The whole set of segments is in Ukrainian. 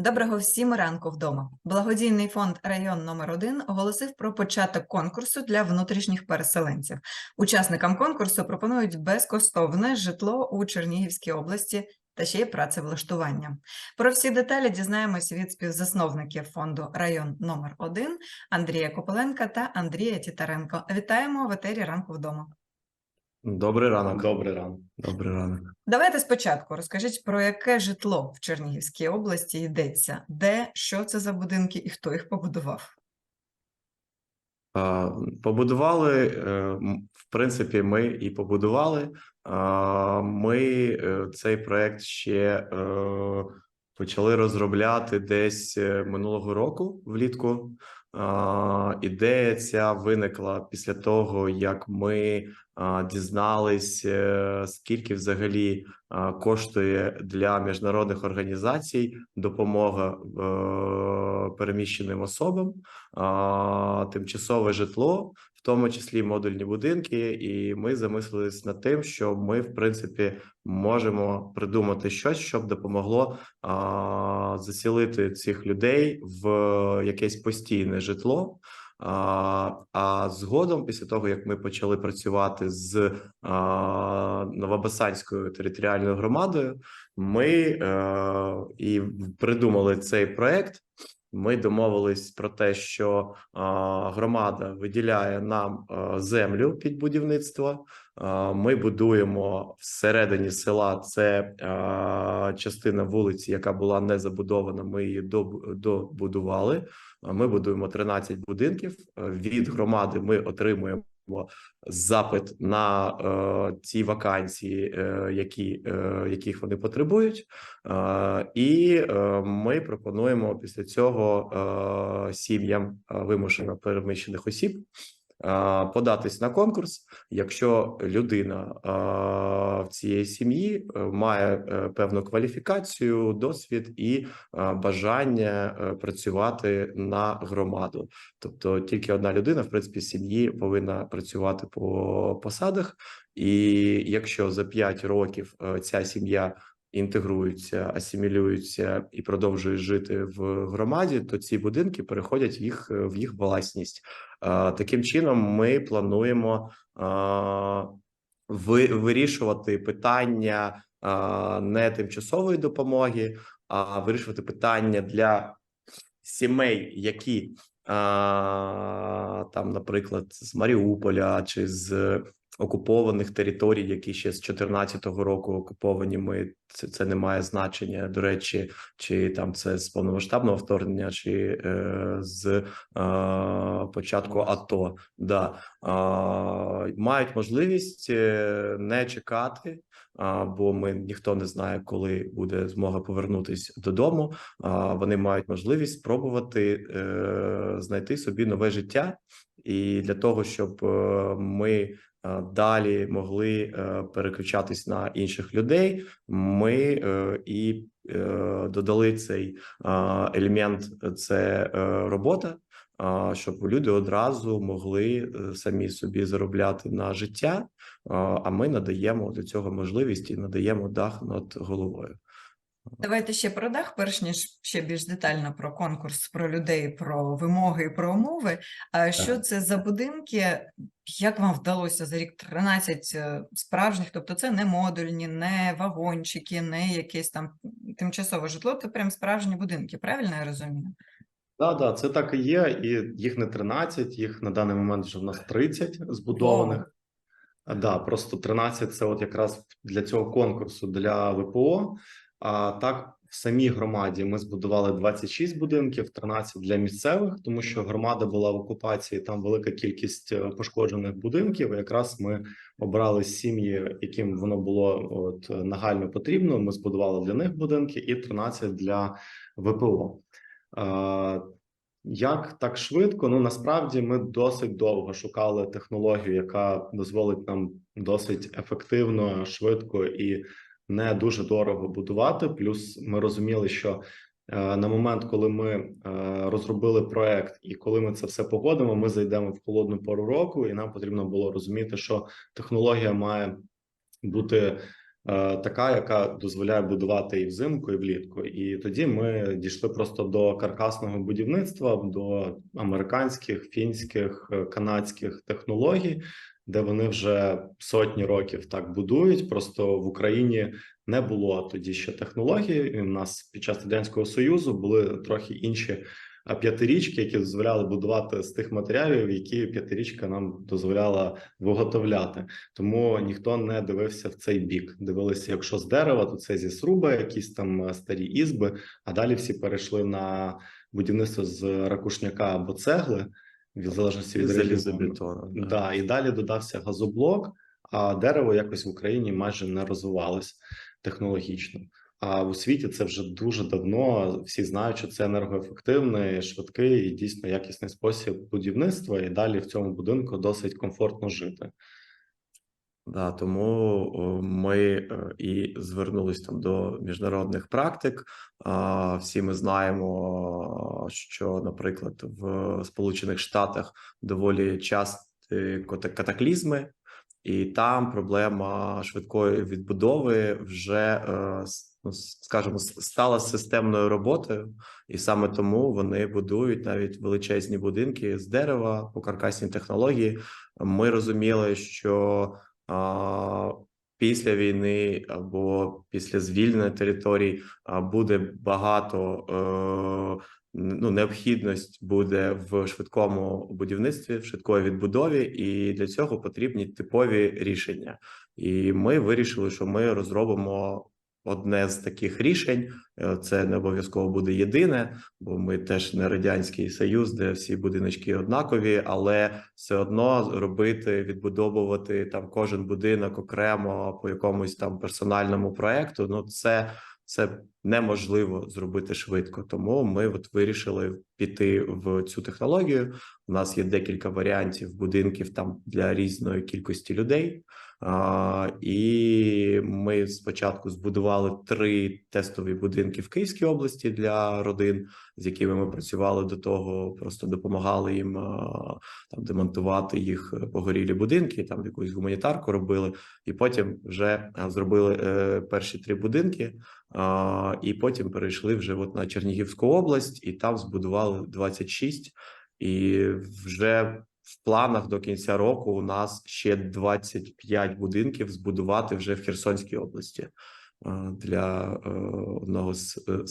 Доброго всім ранку вдома. Благодійний фонд район номер 1 оголосив про початок конкурсу для внутрішніх переселенців. Учасникам конкурсу пропонують безкоштовне житло у Чернігівській області та ще й працевлаштування. Про всі деталі дізнаємось від співзасновників фонду район номер 1 Андрія Копеленка та Андрія Тітаренко. Вітаємо в етері ранку вдома. Добрий ранок. Добрий ранок. Добрий ранок. Давайте спочатку розкажіть про яке житло в Чернігівській області йдеться, де, що це за будинки і хто їх побудував. Побудували, е, в принципі, ми і побудували. Ми е, цей проект ще е, почали розробляти десь минулого року влітку. Ідея ця виникла після того, як ми дізнались, е, скільки взагалі коштує для міжнародних організацій допомога е, переміщеним особам, тимчасове житло, в тому числі модульні будинки. І ми замислились над тим, що ми, в принципі, можемо придумати щось, щоб допомогло засілити цих людей в якесь постійне житло. А, а згодом, після того як ми почали працювати з а, Новобасанською територіальною громадою, ми а, і придумали цей проект. Ми домовились про те, що громада виділяє нам землю під будівництво. Ми будуємо всередині села. Це частина вулиці, яка була не забудована. Ми її доб- добудували. Ми будуємо 13 будинків. Від громади ми отримуємо запит на е, ті вакансії, е, які, е, яких вони потребують. Е, І е, ми пропонуємо після цього е, сім'ям е, вимушено переміщених осіб податись на конкурс. Якщо людина в цієї сім'ї е, має е, певну кваліфікацію, досвід і бажання е, працювати на громаду, тобто тільки одна людина, в принципі, сім'ї повинна працювати по посадах, і якщо за 5 років ця сім'я інтегруються, асимілюються і продовжують жити в громаді, то ці будинки переходять їх в їх власність. Таким чином, ми плануємо вирішувати питання не тимчасової допомоги, а вирішувати питання для сімей, які там, наприклад, з Маріуполя чи з окупованих територій, які ще з 2014 року окуповані. Ми це, це не має значення. До речі, чи там це з повномасштабного вторгнення, чи е, з е, початку АТО. Да. Е, мають можливість е, не чекати, бо ми ніхто не знає, коли буде змога повернутись додому. Вони мають можливість спробувати е, знайти собі нове життя, і для того, щоб е, ми далі могли е, переключатись на інших людей, ми е, і е, додали цей е, елемент: це е, робота. Щоб люди одразу могли е, самі собі заробляти на життя, а ми надаємо для цього можливість і надаємо дах над головою. Давайте ще про дах, перш ніж ще більш детально про конкурс, про людей, про вимоги і про умови. А що Так. це за будинки? Як вам вдалося за рік 13 е, справжніх? Тобто це не модульні, не вагончики, не якесь там тимчасове житло, це прям справжні будинки, правильно я розумію? Да, да, це так і є. І їх не 13, їх на даний момент вже в нас 30 збудованих. А, Да, просто 13 це от якраз для цього конкурсу для ВПО. А так, в самій громаді ми збудували 26 будинків, 13 для місцевих, тому що громада була в окупації. Там велика кількість е, пошкоджених будинків. Якраз ми обрали сім'ї, яким воно було от нагально потрібно. Ми збудували для них будинки, і 13 для ВПО. Як так швидко? Ну насправді ми досить довго шукали технологію, яка дозволить нам досить ефективно, швидко і не дуже дорого будувати. Плюс ми розуміли, що е, на момент, коли ми е, розробили проект, і коли ми це все погодимо, ми зайдемо в холодну пору року, і нам потрібно було розуміти, що технологія має бути е, така, яка дозволяє будувати і взимку, і влітку. І тоді ми дійшли просто до каркасного будівництва, до американських, фінських, канадських технологій, де вони вже сотні років так будують. Просто в Україні не було тоді ще технологій. У нас під час радянського союзу були трохи інші п'ятирічки, які дозволяли будувати з тих матеріалів, які п'ятирічка нам дозволяла виготовляти. Тому ніхто не дивився в цей бік. Дивилися, якщо з дерева, то це зі сруби, якісь там е, старі ізби. А далі всі перейшли на будівництво з ракушняка або цегли, в залежності від. Залізобетону. да. Да, і далі додався газоблок, а дерево якось в Україні майже не розвивалось технологічно. А у світі це вже дуже давно. Всі знають, що це енергоефективний, швидкий і дійсно якісний спосіб будівництва. І далі в цьому будинку досить комфортно жити. Да, тому ми е, і звернулись там до міжнародних практик. Всі ми знаємо, що, наприклад, в Сполучених Штатах доволі часті катаклізми, і там проблема швидкої відбудови вже, е, ну, скажімо, стала системною роботою, і саме тому вони будують навіть величезні будинки з дерева по каркасній технології. Ми розуміли, що після війни або після звільнення територій буде багато е, ну, необхідність буде в швидкому будівництві, в швидкої відбудові, і для цього потрібні типові рішення. І ми вирішили, що ми розробимо одне з таких рішень. Е, Це не обов'язково буде єдине, бо ми теж не радянський союз, де всі будиночки однакові, але все одно робити, відбудовувати там кожен будинок окремо по якомусь там персональному проекту. Ну це, це неможливо зробити швидко. Тому ми от вирішили піти в цю технологію. У нас є декілька варіантів будинків там для різної кількості людей. А, і ми спочатку збудували три тестові будинки в Київській області для родин, з якими ми працювали до того, просто допомагали їм там демонтувати їх е, погорілі будинки, там якусь гуманітарку робили, і потім вже зробили е, перші три будинки. А, і потім перейшли вже от на Чернігівську область, і там збудували 26. І вже в планах до кінця року у нас ще 25 будинків збудувати вже в Херсонській області е, для е, одного з е,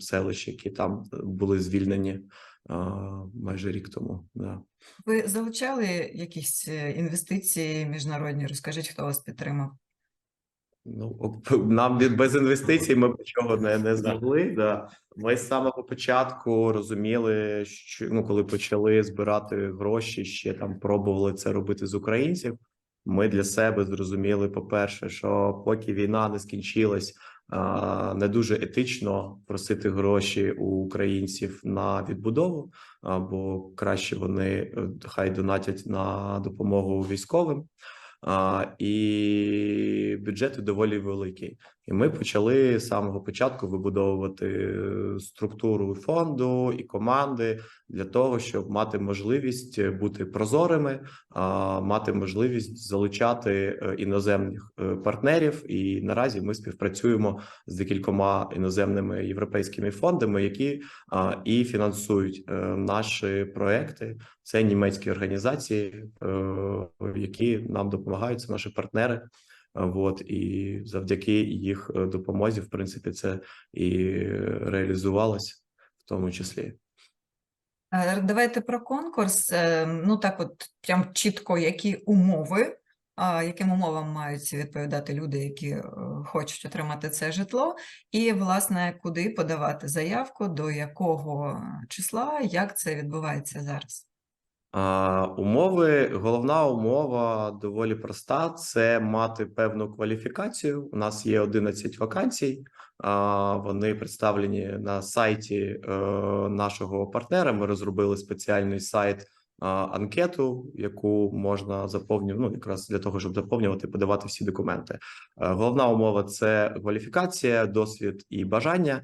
селищ, які там були звільнені майже рік тому. Да. Ви залучали якісь інвестиції міжнародні? Розкажіть, хто вас підтримав? Ну, нам від без інвестицій ми б нічого не, не змогли. Да. Ми з самого початку розуміли, що ну, коли почали збирати гроші, ще там пробували це робити з українців. Ми для себе зрозуміли, по-перше, що поки війна не скінчилась, не дуже етично просити гроші у українців на відбудову, або краще вони е, хай донатять на допомогу військовим. А, і бюджети доволі великі. І ми почали з самого початку вибудовувати е, структуру фонду і команди для того, щоб мати можливість бути прозорими, а, мати можливість залучати е, іноземних е, партнерів. І наразі ми співпрацюємо з декількома іноземними європейськими фондами, які і фінансують е, наші проекти. Це німецькі організації, е, які нам допомагають, це наші партнери. Вот і завдяки їх е, допомозі, в принципі, це і реалізувалось в тому числі. Е, Давайте про конкурс. Е, Ну так, от прям чітко, які умови, яким умовам мають відповідати люди, які е, хочуть отримати це житло, і, власне, куди подавати заявку, до якого числа, як це відбувається зараз. Умови, головна умова доволі проста: це мати певну кваліфікацію. У нас є 11 вакансій. А, вони представлені на сайті е, нашого партнера. Ми розробили спеціальний сайт. Анкету, яку можна заповнювати, ну якраз для того, щоб заповнювати, подавати всі документи. Е, Головна умова це кваліфікація, досвід і бажання.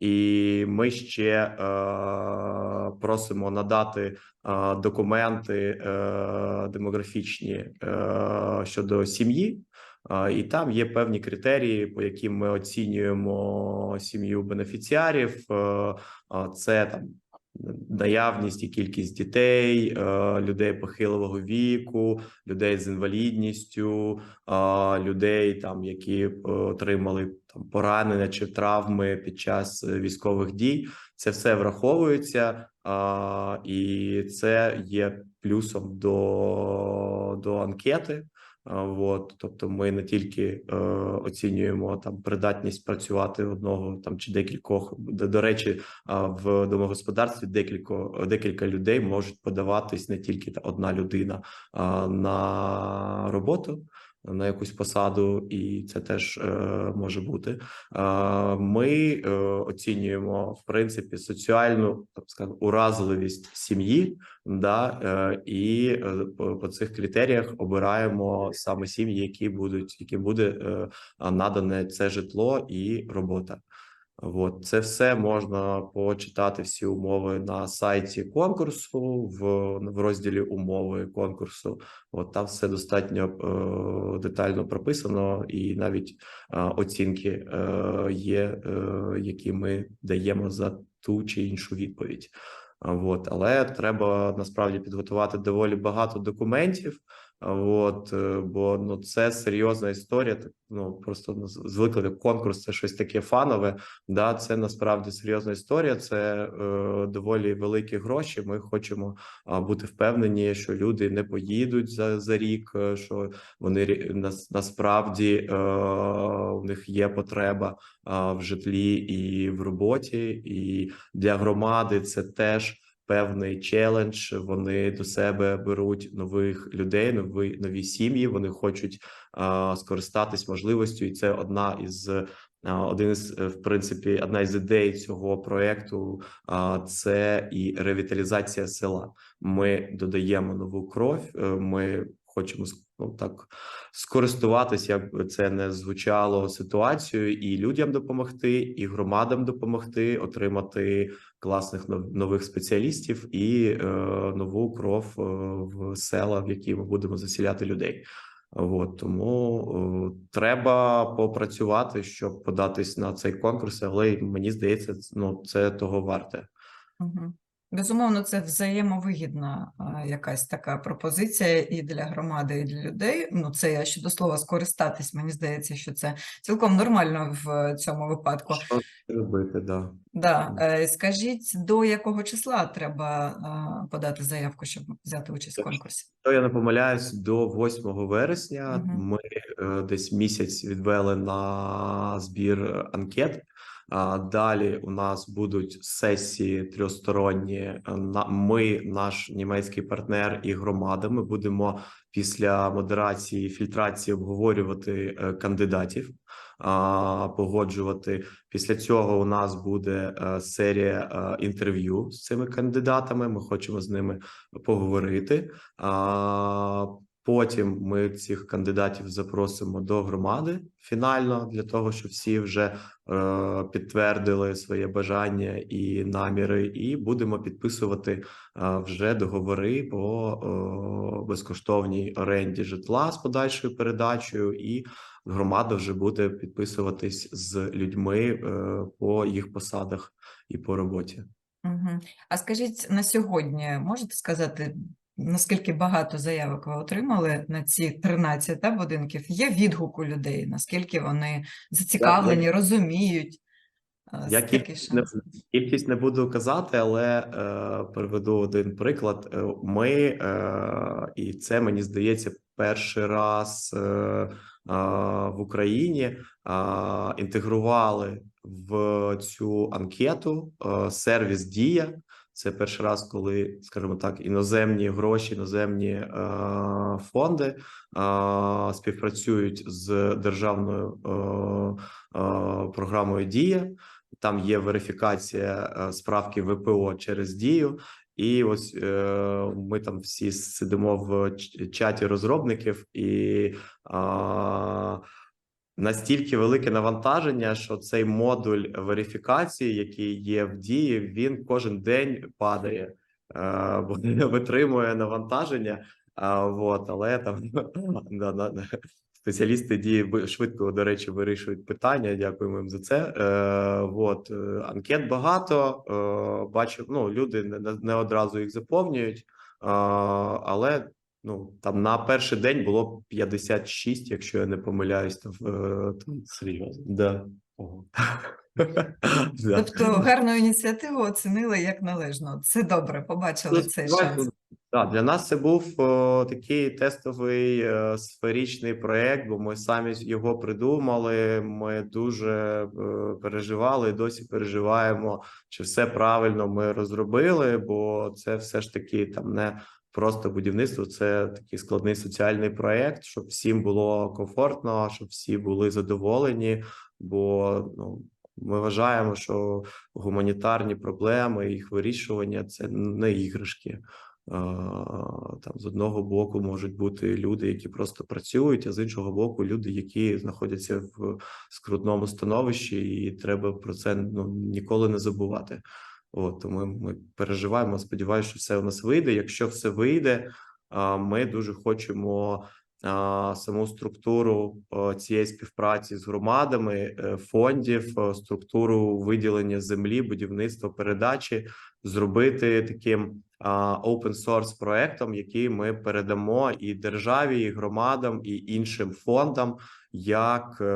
І ми ще е, просимо надати е, документи е, демографічні е, щодо сім'ї. І там є певні критерії, по яким ми оцінюємо сім'ю бенефіціарів. Це там наявність і кількість дітей, людей похилого віку, людей з інвалідністю, людей, там які отримали там поранення чи травми під час військових дій. Це все враховується, і це є плюсом до, до анкети. От, тобто, ми не тільки е, оцінюємо там придатність працювати одного там чи декількох. До, до речі, в домогосподарстві декілька декілька людей можуть подаватись не тільки та одна людина а, на роботу. На якусь посаду, і це теж е, може бути. Е, ми е, оцінюємо в принципі соціальну так сказати, уразливість сім'ї, да, е, і е, по, по цих критеріях обираємо саме сім'ї, які будуть, яким буде е, надане це житло і робота. От це все можна почитати всі умови на сайті конкурсу в, в розділі умови конкурсу. От там все достатньо е, детально прописано, і навіть е, оцінки е, є, е, які ми даємо за ту чи іншу відповідь. От, але треба насправді підготувати доволі багато документів. От, е, бо ну це серйозна історія. Так ну просто звикли конкурс, це щось таке фанове. Да, це насправді серйозна історія. Це е, доволі великі гроші. Ми хочемо бути впевнені, що люди не поїдуть за, за рік, е, що вони нас, насправді е, у них є потреба а, в житлі і в роботі, і для громади це теж певний челендж. Вони до себе беруть нових людей, нові нові сім'ї. Вони хочуть а, скористатись можливістю, і це одна із. Один із е, в принципі одна із ідей цього проекту це і ревіталізація села. Ми додаємо нову кров. е, Ми хочемо ну, так скористуватися, як би це не звучало ситуацією, і людям допомогти, і громадам допомогти отримати класних нов- нових спеціалістів і е, нову кров е, в села, в які ми будемо засіляти людей. От тому е, треба попрацювати, щоб податись на цей конкурс, але мені здається, ну це того варте. Мгм. Безумовно, це взаємовигідна якась така пропозиція і для громади, і для людей. Ну, це я ще до слова скористатись. Мені здається, що це цілком нормально в цьому випадку. Що робити? Да. Да. е, Скажіть, до якого числа треба подати заявку, щоб взяти участь в конкурсі? То я не помиляюсь, до 8 вересня Мгм. ми е, десь місяць відвели на збір анкет. Далі у нас будуть сесії трьохсторонні. Ми, наш німецький партнер і громада. Ми будемо після модерації фільтрації обговорювати е, кандидатів, погоджувати. Після цього у нас буде е, серія е, інтерв'ю з цими кандидатами. Ми хочемо з ними поговорити. Потім ми цих кандидатів запросимо до громади фінально для того, щоб всі вже е, підтвердили своє бажання і наміри, і будемо підписувати е, вже договори по е, безкоштовній оренді житла з подальшою передачею, і громада вже буде підписуватись з людьми е, по їх посадах і по роботі. Угу. А скажіть на сьогодні, можете сказати, наскільки багато заявок ви отримали на ці 13 та, будинків? Є відгук у людей, наскільки вони зацікавлені, розуміють? а, Я кількість не, кількість не буду казати, але е, приведу один приклад. Е, Ми, е, і це мені здається, перший раз е, е, в Україні е, інтегрували в цю анкету е, сервіс Дія. Це перший раз, коли, скажімо так, іноземні гроші, іноземні е, фонди е, співпрацюють з державною е, е, програмою Дія. Там є верифікація е, справки ВПО через дію, і ось е, ми там всі сидимо в чаті розробників, і а, настільки велике навантаження, що цей модуль верифікації, який є в дії, він кожен день падає, е, бо не витримує навантаження. А, вот, але там спеціалісти дії швидко, до речі, вирішують питання. Дякуємо їм за це. Е, от, е, анкет багато. Е, бачу, ну, люди не- не одразу їх заповнюють, е, але ну, там на перший день було 56, якщо я не помиляюсь. Там, е, там, Серйозно. да. Ого. Тобто гарну ініціативу оцінили як належно. Це добре, побачили Ну, цей шанс. Так, для нас це був о, такий тестовий е, сферичний проєкт, бо ми самі його придумали. Ми дуже е, переживали і досі переживаємо, чи все правильно ми розробили, бо це все ж таки там не просто будівництво, це такий складний соціальний проєкт, щоб всім було комфортно, щоб всі були задоволені. Бо ну ми вважаємо, що гуманітарні проблеми, їх вирішування це не іграшки. Там з одного боку можуть бути люди, які просто працюють, а з іншого боку, люди, які знаходяться в скрутному становищі, і треба про це ну ніколи не забувати. От тому ми переживаємо. Сподіваюся, що все у нас вийде. Якщо все вийде, ми дуже хочемо саму структуру цієї співпраці з громадами, е, фондів, структуру виділення землі, будівництва передачі зробити таким open source проектом, який ми передамо і державі, і громадам, і іншим фондам як е,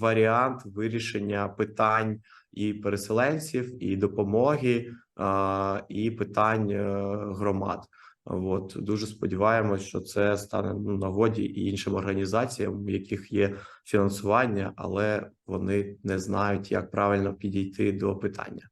варіант вирішення питань і переселенців, і допомоги, і питань е, громад. От дуже сподіваємось, що це стане ну, нагоді і іншим організаціям, у яких є фінансування, але вони не знають, як правильно підійти до питання.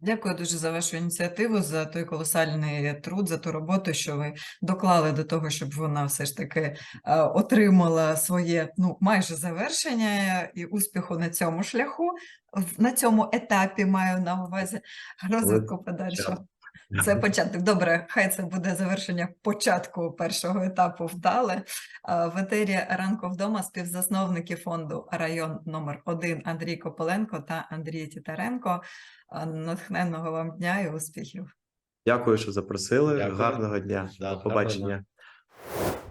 Дякую дуже за вашу ініціативу, за той колосальний труд, за ту роботу, що ви доклали до того, щоб вона все ж таки е, отримала своє ну майже завершення і успіху на цьому шляху, на цьому етапі маю на увазі розвитку подальшого. Це початок. Добре, хай це буде завершення початку першого етапу вдале. В етері ранку вдома співзасновники фонду район номер 1 Андрій Кополенко та Андрій Тітаренко. Натхненного вам дня і успіхів. Дякую, що запросили. Дякую. Гарного дня. Да, До побачення. гарного